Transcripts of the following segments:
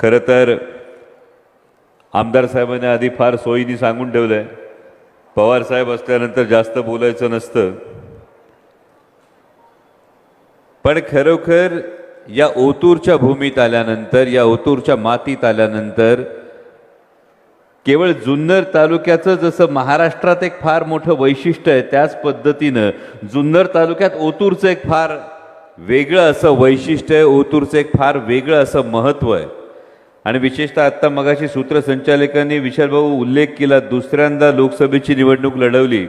खरं तर आमदार साहेबांनी आधी फार सोयीने सांगून ठेवलंय. पवार साहेब असल्यानंतर जास्त बोलायचं नसतं. पण खरोखर या ओतूरच्या भूमीत आल्यानंतर या ओतूरच्या मातीत आल्यानंतर केवळ जुन्नर तालुक्याचं जसं महाराष्ट्रात एक फार मोठं वैशिष्ट्य आहे त्याच पद्धतीनं जुन्नर तालुक्यात ओतूरचं एक फार वेगळं असं वैशिष्ट्य आहे ओतूरचं एक फार वेगळं असं महत्त्व आहे. आणि विशेषतः आत्ता मगाशी सूत्रसंचालकांनी विशालभाऊ उल्लेख केला दुसऱ्यांदा लोकसभेची निवडणूक लढवली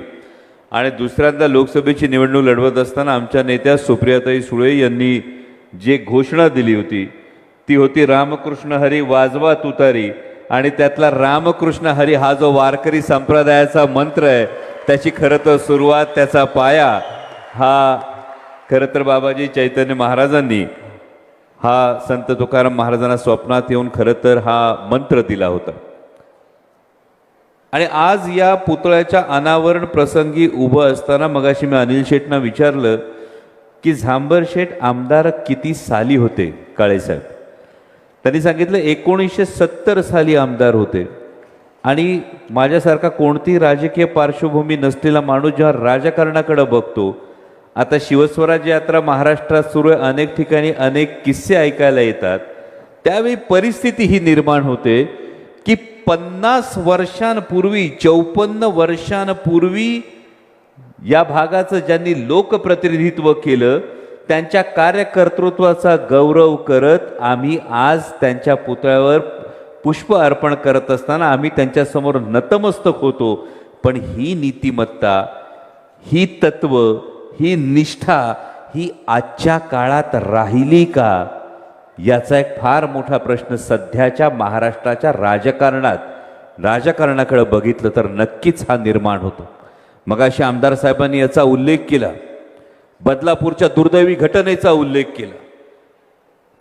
आणि दुसऱ्यांदा लोकसभेची निवडणूक लढवत असताना आमच्या नेत्या सुप्रियाताई सुळे यांनी जे घोषणा दिली होती ती होती रामकृष्ण हरी वाजवा तुतारी आणि त्यातला रामकृष्ण हरी हा जो वारकरी संप्रदायाचा मंत्र आहे त्याची खरं तर सुरुवात त्याचा पाया हा खरं तर बाबाजी चैतन्य महाराजांनी हा संत तुकाराम महाराजांना स्वप्नात येऊन खरं तर हा मंत्र दिला होता. आणि आज या पुतळ्याच्या अनावरण प्रसंगी उभं असताना मगाशी मी अनिल शेठना विचारलं की झांबर शेठ आमदार किती साली होते? काळेसाहेब त्यांनी सांगितलं एकोणीसशे सत्तर साली आमदार होते. आणि माझ्यासारखा कोणतीही राजकीय पार्श्वभूमी नसलेला माणूस जेव्हा राजकारणाकडे बघतो आता शिवस्वराज्य यात्रा महाराष्ट्रात सुरू आहे. अनेक ठिकाणी अनेक किस्से ऐकायला येतात. त्यावेळी परिस्थिती ही निर्माण होते की पन्नास वर्षांपूर्वी चौपन्न वर्षांपूर्वी या भागाचं ज्यांनी लोकप्रतिनिधित्व केलं त्यांच्या कार्यकर्तृत्वाचा गौरव करत आम्ही आज त्यांच्या पुतळ्यावर पुष्प अर्पण करत असताना आम्ही त्यांच्यासमोर नतमस्तक होतो. पण ही नीतिमत्ता ही तत्व ही निष्ठा ही आजच्या काळात राहिली का? याचा एक फार मोठा प्रश्न सध्याच्या महाराष्ट्राच्या राजकारणात राजकारणाकडे बघितलं तर नक्कीच हा निर्माण होतो. मगाशी आमदार साहेबांनी याचा उल्लेख केला. बदलापूरच्या दुर्दैवी घटनेचा उल्लेख केला.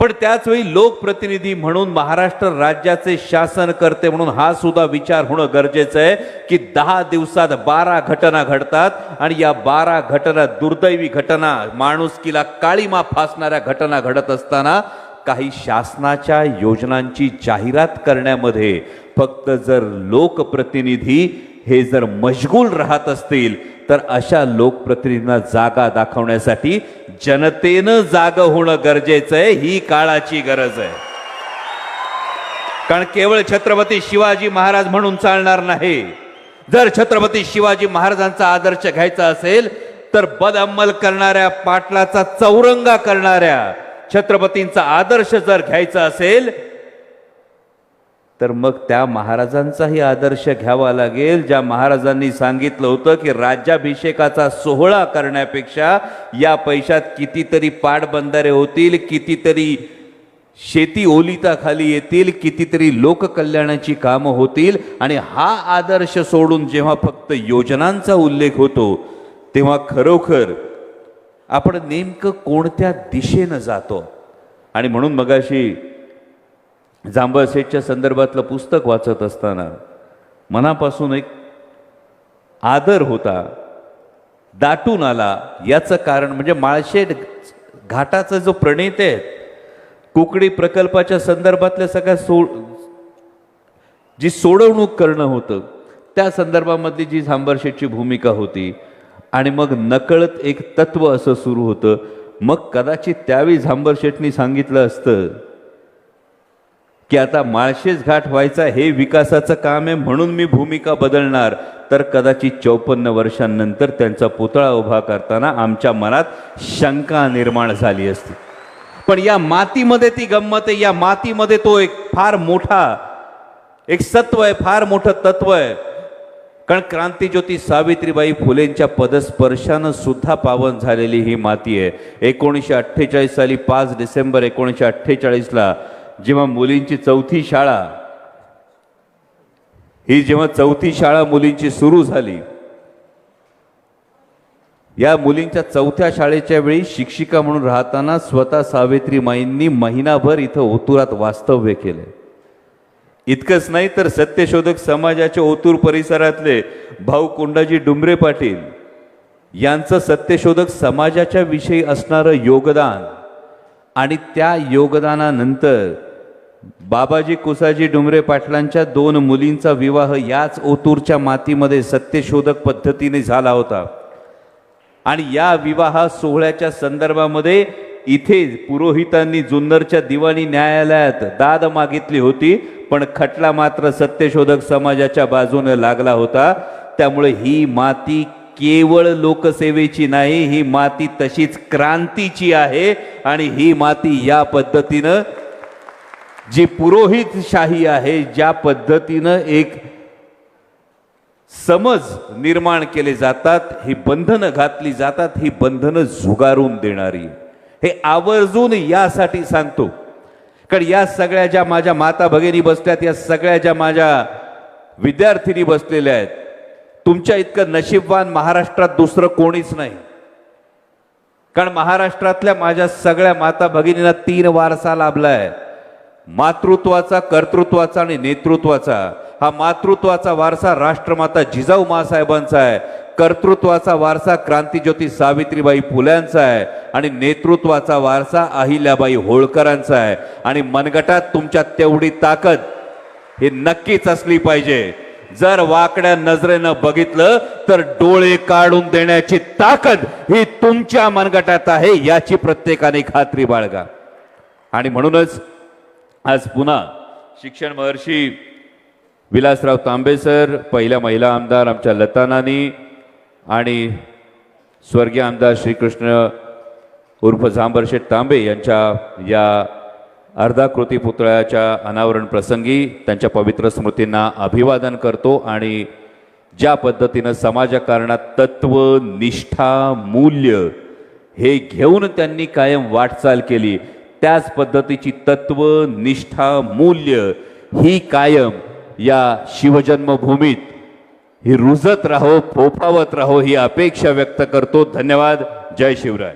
पण त्याचवेळी लोकप्रतिनिधी म्हणून महाराष्ट्र राज्याचे शासन करते म्हणून हा सुद्धा विचार होणं गरजेचं आहे की दहा दिवसात बारा घटना घडतात आणि या बारा घटना दुर्दैवी घटना माणुसकीला काळीमा फासणाऱ्या घटना घडत असताना काही शासनाच्या योजनांची जाहिरात करण्यामध्ये फक्त जर लोकप्रतिनिधी हे जर मशगूल राहत असतील तर अशा लोकप्रतिनिधींना जागा दाखवण्यासाठी जनतेनं जाग होणं गरजेचं आहे ही काळाची गरज आहे. कारण केवळ छत्रपती शिवाजी महाराज म्हणून चालणार नाही. जर छत्रपती शिवाजी महाराजांचा आदर्श घ्यायचा असेल तर बद अंमल करणाऱ्या पाटलाचा चौरंगा करणाऱ्या छत्रपतींचा आदर्श जर घ्यायचा असेल तर मग त्या महाराजांचाही आदर्श घ्यावा लागेल. ज्या महाराजांनी सांगितलं होतं की राज्याभिषेकाचा सोहळा करण्यापेक्षा या पैशात कितीतरी पाटबंधारे होतील कितीतरी शेती ओलिताखाली येतील कितीतरी लोककल्याणाची कामं होतील. आणि हा आदर्श सोडून जेव्हा फक्त योजनांचा उल्लेख होतो तेव्हा खरोखर आपण नेमकं कोणत्या दिशेनं जातो? आणि म्हणून मगाशी जांभळ सेठच्या संदर्भातलं पुस्तक वाचत असताना मनापासून एक आदर होता. दाटून आला. याचं कारण म्हणजे माळशेट घाटाचा जो प्रणेते आहेत कुकडी प्रकल्पाच्या संदर्भातल्या सगळ्या सो जी सोडवणूक करणं होतं त्या संदर्भामधली जी झांबरशेठची भूमिका होती आणि मग नकळत एक तत्व असं सुरू होतं. मग कदाचित त्यावेळी झांबरशेठनी सांगितलं असतं की आता माळशेज घाट व्हायचा हे विकासाचं काम आहे म्हणून मी भूमिका बदलणार. तर कदाचित चौपन्न वर्षांनंतर त्यांचा पुतळा उभा करताना आमच्या मनात शंका निर्माण झाली असती. पण या मातीमध्ये ती गंमत आहे या मातीमध्ये तो एक फार मोठा एक सत्व आहे फार मोठं तत्व आहे. कारण क्रांतीज्योती सावित्रीबाई फुलेंच्या पदस्पर्शानं सुद्धा पावन झालेली ही माती आहे. एकोणीसशे अठ्ठेचाळीस साली पाच डिसेंबर एकोणीसशे अठ्ठेचाळीसला जेव्हा मुलींची चौथी शाळा ही जेव्हा चौथी शाळा मुलींची सुरू झाली या मुलींच्या चौथ्या शाळेच्या वेळी शिक्षिका म्हणून राहताना स्वतः सावित्रीमाईंनी महिनाभर इथं ओतुरात वास्तव्य केलं. इतकंच नाही तर सत्यशोधक समाजाच्या ओतूर परिसरातले भाऊ कोंडाजी डुमरे पाटील यांचं सत्यशोधक समाजाच्या विषयी असणारं योगदान आणि त्या योगदानानंतर बाबाजी कुसाजी डुमरे पाटलांच्या दोन मुलींचा विवाह याच ओतूरच्या मातीमध्ये सत्यशोधक पद्धतीने झाला होता. आणि या विवाह सोहळ्याच्या संदर्भामध्ये इथे पुरोहितांनी जुन्नरच्या दिवाणी न्यायालयात दाद मागितली होती पण खटला मात्र सत्यशोधक समाजाच्या बाजूने लागला होता. त्यामुळे ही माती केवळ लोकसेवेची नाही ही माती तशीच क्रांतीची आहे आणि ही माती या पद्धतीनं जी पुरोहितशाही आहे ज्या पद्धतीनं एक समज निर्माण केले जातात ही बंधनं घातली जातात ही बंधनं झुगारून देणारी. हे आवर्जून यासाठी सांगतो. कारण या सगळ्या ज्या माझ्या माता भगिनी बसल्यात या सगळ्या ज्या माझ्या विद्यार्थिनी बसलेल्या आहेत तुमच्या इतकं नशीबवान महाराष्ट्रात दुसरं कोणीच नाही. कारण महाराष्ट्रातल्या माझ्या सगळ्या माता भगिनींना तीन वारसा लाभलाय. मातृत्वाचा कर्तृत्वाचा आणि नेतृत्वाचा हा मातृत्वाचा वारसा राष्ट्रमाता जिजाऊ मासाहेबांचा आहे. कर्तृत्वाचा वारसा क्रांतीज्योती सावित्रीबाई फुल्यांचा आहे आणि नेतृत्वाचा वारसा अहिल्याबाई होळकरांचा आहे. आणि मनगटात तुमच्या तेवढी ताकद हे नक्कीच असली पाहिजे. जर वाकड्या नजरेनं बघितलं तर डोळे काढून देण्याची ताकद ही तुमच्या मनगटात आहे याची प्रत्येकाने खात्री बाळगा. आणि म्हणूनच आज पुन्हा शिक्षण महर्षी विलासराव तांबे सर पहिल्या महिला आमदार आमच्या लता नानी आणि स्वर्गीय आमदार श्रीकृष्ण उर्फ झांबरशेठ तांबे यांच्या या अर्धाकृती पुतळ्याच्या अनावरण प्रसंगी त्यांच्या पवित्र स्मृतींना अभिवादन करतो आणि ज्या पद्धतीनं समाजकारणात तत्व निष्ठा मूल्य हे घेऊन त्यांनी कायम वाटचाल केली त्याच पद्धतीची तत्व निष्ठा मूल्य ही कायम या शिवजन्मभूमीत. ही रुजत राहो फोफावत राहो ही अपेक्षा व्यक्त करतो. धन्यवाद. जय शिवराय.